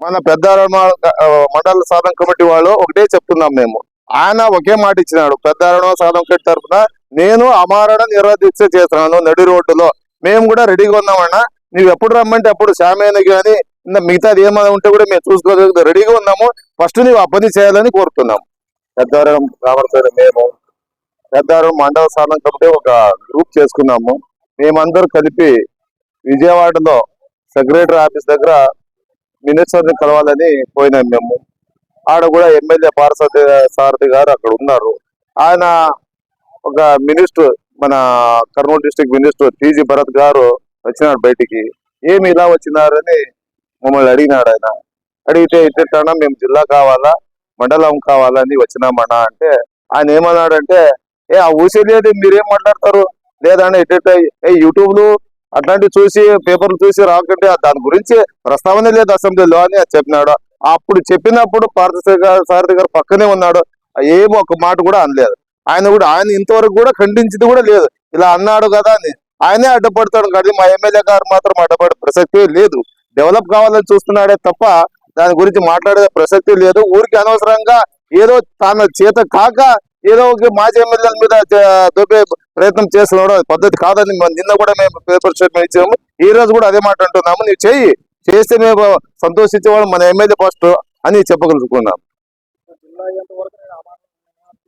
మన పెద్ద మండల సాధన కమిటీ వాళ్ళు ఒకటే చెప్తున్నాం మేము. ఆయన ఒకే మాట ఇచ్చినాడు. పెద్ద సాధన కమిటీ తరఫున నేను అమారణ నిర్వహించ చేస్తున్నాను నడి రోడ్డులో. మేము కూడా రెడీగా ఉన్నామన్నా. నువ్వు ఎప్పుడు రమ్మంటే అప్పుడు శామేన కానీ ఇంకా మిగతాది ఏమైనా ఉంటే కూడా మేము చూసుకోగలిగితే. రెడీగా ఉన్నాము. ఫస్ట్ నువ్వు ఆ పని చేయాలని కోరుతున్నాం. పెద్దవరం రామరసారి మేము. పెద్దవరం మండల సాధన కమిటీ ఒక గ్రూప్ చేసుకున్నాము. మేమందరూ కలిపి విజయవాడలో సెక్రటరీ ఆఫీస్ దగ్గర మినిస్టర్ని కలవాలని పోయినాం మేము. ఆడ కూడా ఎమ్మెల్యే పార్సతి సారథి గారు అక్కడ ఉన్నారు. ఆయన ఒక మినిస్టర్ మన Kurnool district minister TG Bharath గారు వచ్చినాడు బయటికి. ఏమి ఇలా వచ్చినారని మమ్మల్ని అడిగినాడు ఆయన. అడిగితే ఇట్టా మేము జిల్లా కావాలా మండలం కావాలని వచ్చినామన్నా అంటే ఆయన ఏమన్నాడంటే ఏ ఆ ఊసేది మీరేం మాట్లాడతారు? లేదంటే ఇట్ట ఏ యూట్యూబ్లు అట్లాంటివి చూసి పేపర్లు చూసి రాకుంటే దాని గురించి ప్రస్తావన లేదు అసెంబ్లీలో అని చెప్పినాడు. అప్పుడు చెప్పినప్పుడు పార్థ సారథి గారు పక్కనే ఉన్నాడు. ఏమో ఒక మాట కూడా అనలేదు. ఆయన కూడా ఆయన ఇంతవరకు కూడా ఖండించింది కూడా లేదు. ఇలా అన్నాడు కదా అని. ఆయనే అడ్డపడతాడు. కానీ మా ఎమ్మెల్యే గారు మాత్రం అడ్డపడే ప్రసక్తే లేదు. డెవలప్ కావాలని చూస్తున్నాడే తప్ప దాని గురించి మాట్లాడే ప్రసక్తి లేదు. ఊరికి అనవసరంగా ఏదో తన చేత కాక ఏదో ఒక మాజీ ఎమ్మెల్యేల మీద దోపే ప్రయత్నం చేస్తున్నాడు పద్ధతి కాదని నిన్న కూడా మేము పేపర్ స్టేట్మెంట్ ఇచ్చాము. ఈ రోజు కూడా అదే మాట అంటున్నాము. నీవు చెయ్యి. చేస్తే మేము సంతోషించేవాడు మన ఎమ్మెల్యే ఫస్ట్ అని చెప్పగలుగుతున్నాం.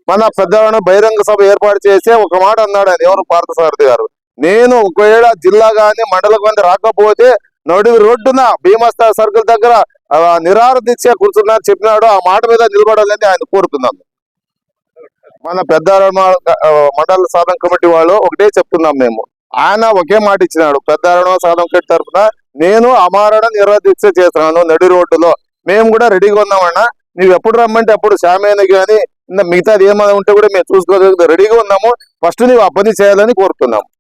మన పెద్దవాడు బహిరంగ సభ ఏర్పాటు చేసి ఒక మాట అన్నాడు ఆయన ఎవరు? పార్థసారథి గారు. నేను ఒకవేళ జిల్లా కానీ మండలం కానీ రాకపోతే నడి రోడ్డున భీమస్థా సర్కిల్ దగ్గర ఆ, నిరాహార చెప్పినాడు. ఆ మాట మీద నిలబడాలని ఆయన కోరుతున్నాను మన పెద్ద మండల సాధన కమిటీ వాళ్ళు ఒకటే చెప్తున్నాం మేము. ఆయన ఒకే మాట ఇచ్చినాడు. పెద్ద సాధన కమిటీ తరఫున నేను అమారణ నిర్వహించ చేస్తున్నాను నడి రోడ్డులో. మేము కూడా రెడీగా ఉన్నామన్నా. నువ్వు ఎప్పుడు రమ్మంటే అప్పుడు శామేన కానీ మిగతాది ఏమైనా ఉంటే కూడా మేము చూసుకోలేదు రెడీగా ఉన్నాము. ఫస్ట్ నువ్వు ఆ పని చేయాలని కోరుతున్నాం.